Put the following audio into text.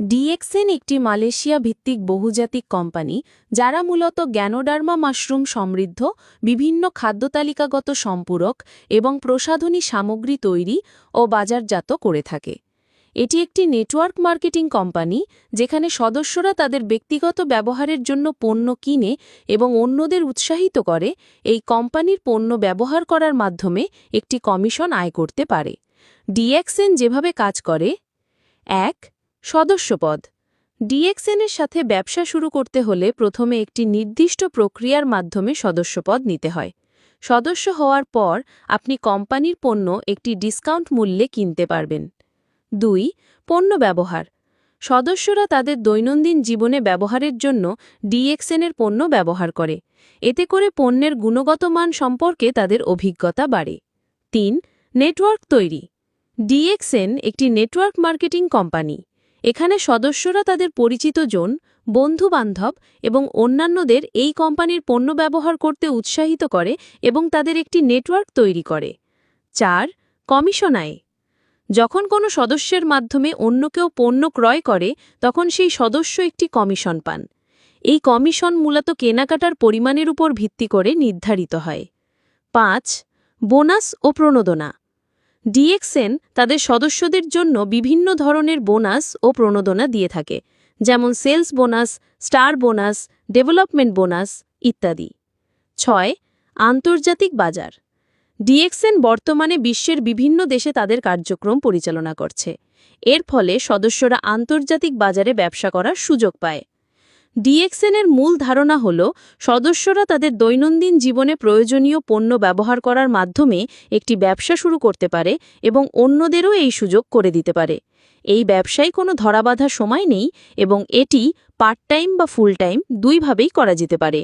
DXN একটি Malaysia ভিত্তিক বহুজাতিক কোম্পানি, যারা মূলত গ্যানোডার্মা মাশরুম সমৃদ্ধ, বিভিন্ন খাদ্যতালিকাগত সম্পূরক এবং প্রসাধনী সামগ্রী তৈরি ও বাজারজাত করে থাকে। এটি একটি নেটওয়ার্ক মার্কেটিং কোম্পানি, যেখানে সদস্যরা তাদের ব্যক্তিগত ব্যবহারের জন্য পণ্য কিনে এবং অন্যদের উৎসাহিত করে এই কোম্পানির পণ্য ব্যবহার করার মাধ্যমে একটি কমিশন আয় করতে পারে। ডিএক্সএন যেভাবে কাজ করে, এক সদস্যপদ। ডিএক্সএনের সাথে ব্যবসা শুরু করতে হলে প্রথমে একটি নির্দিষ্ট প্রক্রিয়ার মাধ্যমে সদস্যপদ নিতে হয়। সদস্য হওয়ার পর আপনি কোম্পানির পণ্য একটি ডিসকাউন্ট মূল্যে কিনতে পারবেন। দুই, পণ্য ব্যবহার। সদস্যরা তাদের দৈনন্দিন জীবনে ব্যবহারের জন্য ডিএক্সএনের পণ্য ব্যবহার করে। এতে করে পণ্যের গুণগত মান সম্পর্কে তাদের অভিজ্ঞতা বাড়ে। তিন, নেটওয়ার্ক তৈরি। ডিএক্সএন একটি নেটওয়ার্ক মার্কেটিং কোম্পানি। এখানে সদস্যরা তাদের পরিচিত জন, বন্ধু-বান্ধব এবং অন্যান্যদের এই কোম্পানির পণ্য ব্যবহার করতে উৎসাহিত করে এবং তাদের একটি নেটওয়ার্ক তৈরি করে। চার কমিশন আয় যখন কোনো সদস্যের মাধ্যমে অন্য কেউ পণ্য ক্রয় করে, তখন সেই সদস্য একটি কমিশন পান। এই কমিশন মূলত কেনাকাটার পরিমাণের উপর ভিত্তি করে নির্ধারিত হয়। পাঁচ, বোনাস ও প্রণোদনা। ডিএক্সএন তাদের সদস্যদের জন্য বিভিন্ন ধরনের বোনাস ও প্রণোদনা দিয়ে থাকে, যেমন sales bonus, star bonus, development bonus ইত্যাদি। ছয়, আন্তর্জাতিক বাজার। ডিএক্সএন বর্তমানে বিশ্বের বিভিন্ন দেশে তাদের কার্যক্রম পরিচালনা করছে। এর ফলে সদস্যরা আন্তর্জাতিক বাজারে ব্যবসা করার সুযোগ পায়। ডিএক্সএনের মূল ধারণা হল, সদস্যরা তাদের দৈনন্দিন জীবনে প্রয়োজনীয় পণ্য ব্যবহার করার মাধ্যমে একটি ব্যবসা শুরু করতে পারে এবং অন্যদেরও এই সুযোগ করে দিতে পারে। এই ব্যবসায় কোনো ধরাবাধা সময় নেই এবং এটি পার্ট টাইম বা ফুল টাইম দুইভাবেই করা যেতে পারে।